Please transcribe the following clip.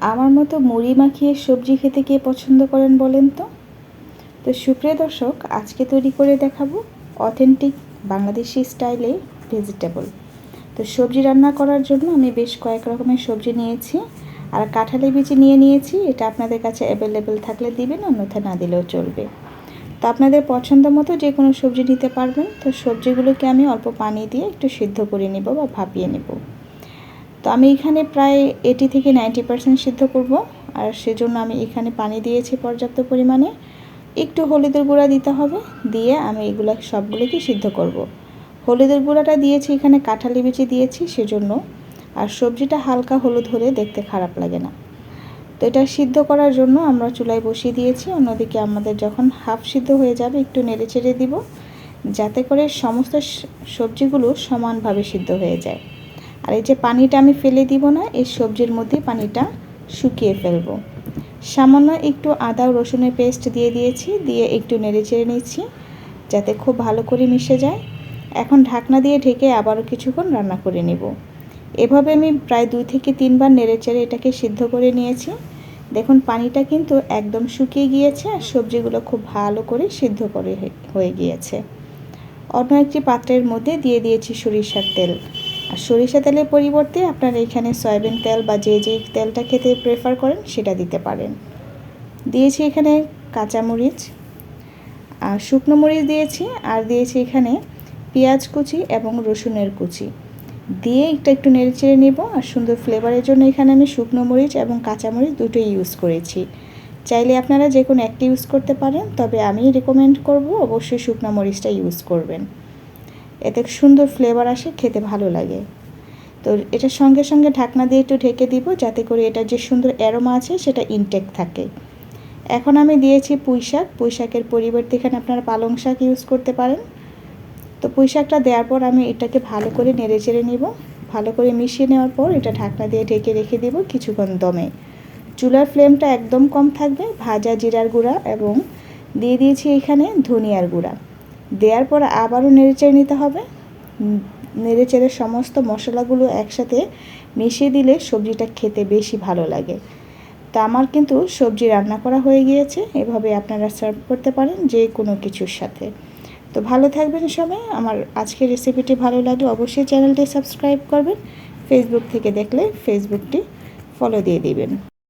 আমার মতো মুড়ি মাখিয়ে সবজি খেতে কে পছন্দ করেন বলেন তো? তো সুপ্রিয় দর্শক, আজকে তৈরি করে দেখাবো অথেন্টিক বাংলাদেশি স্টাইলে ভেজিটেবল। তো সবজি রান্না করার জন্য আমি বেশ কয়েক রকমের সবজি নিয়েছি, আর কাঁঠালি বিচি নিয়ে নিয়েছি, এটা আপনাদের কাছে অ্যাভেলেবেল থাকলে দিবেন, অন্যথা না দিলেও চলবে। তো আপনাদের পছন্দ মতো যে কোনো সবজি নিতে পারবেন, তো সবজিগুলোকে আমি অল্প পানি দিয়ে একটু সিদ্ধ করে নেব বা ভাপিয়ে নেব। তো আমি এখানে প্রায় এটি থেকে নাইনটি পার্সেন্ট সিদ্ধ করব। আর সেজন্য আমি এখানে পানি দিয়েছি পর্যাপ্ত পরিমাণে। একটু হলুদের গুঁড়া দিতে হবে, দিয়ে আমি এগুলো সবগুলোকে সিদ্ধ করব। হলুদের গুঁড়াটা দিয়েছি, এখানে কাঁঠালি বিচি দিয়েছি সেজন্য। আর সবজিটা হালকা হলুদ হলে দেখতে খারাপ লাগে না। তো এটা সিদ্ধ করার জন্য আমরা চুলায় বসিয়ে দিয়েছি। অন্যদিকে আমাদের যখন হাফ সিদ্ধ হয়ে যাবে, একটু নেড়ে চেড়ে দিব, যাতে করে সমস্ত সবজিগুলো সমানভাবে সিদ্ধ হয়ে যায়। আর এই যে পানিটা আমি ফেলে দিব না, এই সবজির মধ্যে পানিটা শুকিয়ে ফেলব। সামান্য একটু আদা রসুনের পেস্ট দিয়ে দিয়েছি, দিয়ে একটু নেড়ে চেড়ে নিচ্ছি, যাতে খুব ভালো করে মিশে যায়। এখন ঢাকনা দিয়ে ঢেকে আবারও কিছুক্ষণ রান্না করে নেব। এভাবে আমি প্রায় দুই থেকে তিনবার নেড়ে চেড়ে এটাকে সিদ্ধ করে নিয়েছি। দেখুন, পানিটা কিন্তু একদম শুকিয়ে গিয়েছে আর সবজিগুলো খুব ভালো করে সিদ্ধ করে হয়ে গিয়েছে। অন্য একটি পাত্রের মধ্যে দিয়ে দিয়েছি সরিষার তেল। আর সরিষা তেলের পরিবর্তে আপনারা এখানে সয়াবিন তেল বা যে যে তেলটা খেতে প্রেফার করেন, সেটা দিতে পারেন। দিয়েছি এখানে কাঁচামরিচ আর শুকনো মরিচ দিয়েছি, আর দিয়েছি এখানে পেঁয়াজ কুচি এবং রসুনের কুচি। দিয়ে একটু একটু নেড়ে চেড়ে নেব, আর সুন্দর ফ্লেভারের জন্য এখানে আমি শুকনো মরিচ এবং কাঁচামরিচ দুটোই ইউজ করেছি। চাইলে আপনারা যে কোনো একটি ইউজ করতে পারেন, তবে আমি রেকমেন্ড করব অবশ্যই শুকনো মরিচটা ইউজ করবেন। এতে সুন্দর ফ্লেভার আসে, খেতে ভালো লাগে। তো এটা সঙ্গে সঙ্গে ঢাকনা দিয়ে একটু ঢেকে দিব, যাতে করে এটা যে সুন্দর অ্যারোমা আছে, সেটা ইনটেক থাকে। এখন আমি দিয়েছি পুঁই শাক। পুঁই শাকের পরিবর্তে এখানে আপনারা পালং শাক ইউজ করতে পারেন। তো পুঁই শাকটা দেওয়ার পর আমি এটাকে ভালো করে নেড়ে চেড়ে নিব। ভালো করে মিশিয়ে নেওয়ার পর এটা ঢাকনা দিয়ে ঢেকে রেখে দেব কিছুক্ষণ দমে। চুলার ফ্লেমটা একদম কম থাকবে, ভাজা জিরার গুঁড়া এবং দিয়ে দিয়েছি এখানে ধনিয়ার গুঁড়া। দেওয়ার পর আবারও নেড়েচেড়ে নিতে হবে। নেড়েচেড়ে সমস্ত মশলাগুলো একসাথে মিশিয়ে দিলে সবজিটা খেতে বেশি ভালো লাগে। তা আমার কিন্তু সবজি রান্না করা হয়ে গিয়েছে, এভাবে আপনারা সার্ভ করতে পারেন যে কোনো কিছুর সাথে। তো ভালো থাকবেন সবাই, আমার আজকের রেসিপিটি ভালো লাগলে অবশ্যই চ্যানেলটি সাবস্ক্রাইব করবেন ফেসবুক থেকে দেখলে ফেসবুকটি ফলো দিয়ে দিবেন।